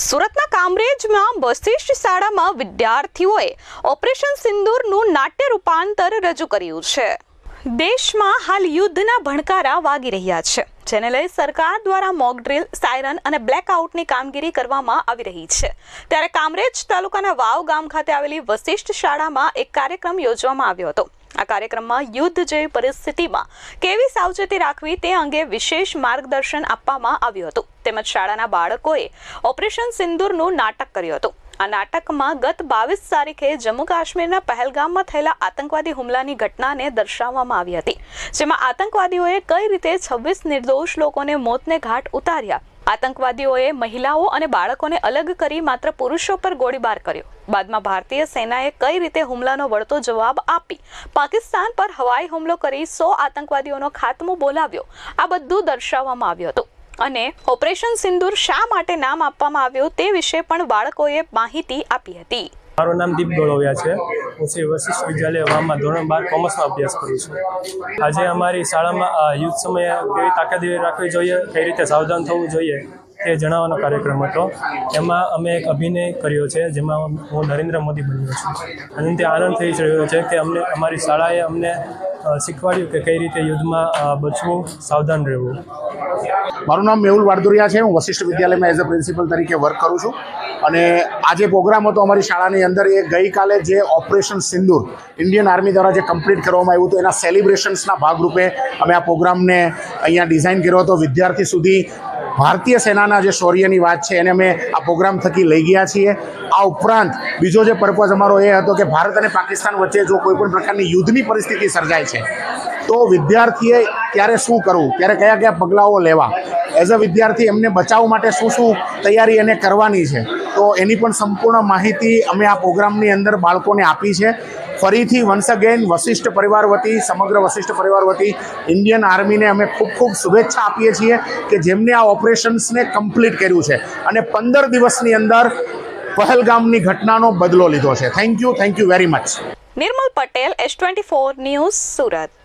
સુરતના કામરેજમાં વશિષ્ઠ શાળામાં વિદ્યાર્થીઓએ ઓપરેશન સિંદૂરનું નાટ્ય રૂપાંતર રજૂ કર્યું છે. દેશમાં હાલ યુદ્ધના ભણકારા વાગી રહ્યા છે. જેને લઈ સરકાર દ્વારા મોક ડ્રીલ, સાયરન અને બ્લેકઆઉટની કામગીરી કરવામાં આવી રહી છે. ત્યારે કામરેજ તાલુકાના વાવ ગામ ખાતે આવેલી વશિષ્ઠ શાળામાં એક કાર્યક્રમ યોજવામાં આવ્યો હતો. આ કાર્યક્રમમાં યુદ્ધ જેવી પરિસ્થિતિમાં કેવી સાવચેતી રાખવી તે અંગે વિશેષ માર્ગદર્શન આપવામાં આવ્યું હતું. તેમજ શાળાના બાળકોએ ઓપરેશન સિંદૂરનું નાટક કર્યું હતું. આ નાટકમાં ગત બાવીસ તારીખે જમ્મુ કાશ્મીરના પહેલગામમાં થયેલા આતંકવાદી હુમલાની ઘટનાને દર્શાવવામાં આવી હતી, જેમાં આતંકવાદીઓએ કઈ રીતે છવ્વીસ નિર્દોષ લોકોને મોતને ઘાટ ઉતાર્યા આતંકવાદીઓએ મહિલાઓ અને બાળકોને અલગ કરી માત્ર પુરુષો પર ગોળીબાર કર્યો. બાદમાં ભારતીય સેનાએ કઈ રીતે હુમલાનો વળતો જવાબ આપી? પાકિસ્તાન પર હવાઈ હુમલો કરી સો આતંકવાદીઓનો ખાત્મો બોલાવ્યો. આ બધું દર્શાવવામાં આવ્યું હતું. અને ઓપરેશન સિંદૂર શા માટે નામ આપવામાં આવ્યું તે વિશે પણ બાળકોએ માહિતી આપી હતી. મારું નામ દીપ ડોળવિયા છે. હું શ્રી વશિષ્ઠ વિદ્યાલય વામમાં ધોરણ બાર કોમર્સમાં અભ્યાસ કરું છું. આજે અમારી શાળામાં યુથ સમયે કેવી તાકાતદારી રાખવી જોઈએ, કઈ રીતે સાવધાન થવું જોઈએ તે જણાવવાનો કાર્યક્રમ હતો. એમાં અમે એક અભિનય કર્યો છે, જેમાં હું નરેન્દ્ર મોદી બન્યો છું. અને તે આનંદ થઈ રહ્યો છે કે અમને, અમારી શાળાએ અમને શીખવાડ્યું કે કઈ રીતે યુદ્ધમાં બચવું, સાવધાન રહેવું. મારું નામ મેહુલ વાડદુરિયા છે. હું વશિષ્ઠ વિદ્યાલયમાં એઝ અ પ્રિન્સિપલ તરીકે વર્ક કરું છું. અને આજે પ્રોગ્રામ હતો અમારી શાળાની અંદર એ ગઈકાલે જે ઓપરેશન સિંદૂર ઇન્ડિયન આર્મી દ્વારા જે કમ્પ્લીટ કરવામાં આવ્યું હતું, એના સેલિબ્રેશન્સના ભાગરૂપે અમે આ પ્રોગ્રામને અહીંયા ડિઝાઇન કર્યો હતો. વિદ્યાર્થી સુધી ભારતીય સેનાના જે શૌર્યની વાત છે, એને અમે આ પ્રોગ્રામ થકી લઈ ગયા છીએ. આ ઉપરાંત બીજો જે પર્પઝ અમારો એ હતો કે ભારત અને પાકિસ્તાન વચ્ચે જો કોઈ પણ પ્રકારની યુદ્ધની પરિસ્થિતિ સર્જાય છે તો વિદ્યાર્થીએ ત્યારે શું કરવું? ત્યારે કયા કયા પગલાઓ લેવા? એઝ અ વિદ્યાર્થી એમને બચાવ માટે શું શું તૈયારી એને કરવાની છે? તો એની પણ સંપૂર્ણ માહિતી અમે આ પ્રોગ્રામની અંદર બાળકોને આપી છે. ફરીથી વન્સ અગેન વશિષ્ઠ પરિવાર વતી, સમગ્ર વશિષ્ઠ પરિવાર વતી ઇન્ડિયન આર્મીને અમે ખૂબ ખૂબ શુભેચ્છા આપીએ છીએ કે જેમને આ ઓપરેશન્સને કમ્પ્લીટ કર્યું છે. અને પંદર દિવસની અંદર પહેલગામની ઘટનાનો બદલો લીધો છે. Thank you thank you very much Nirmal Patel S twenty four news Surat.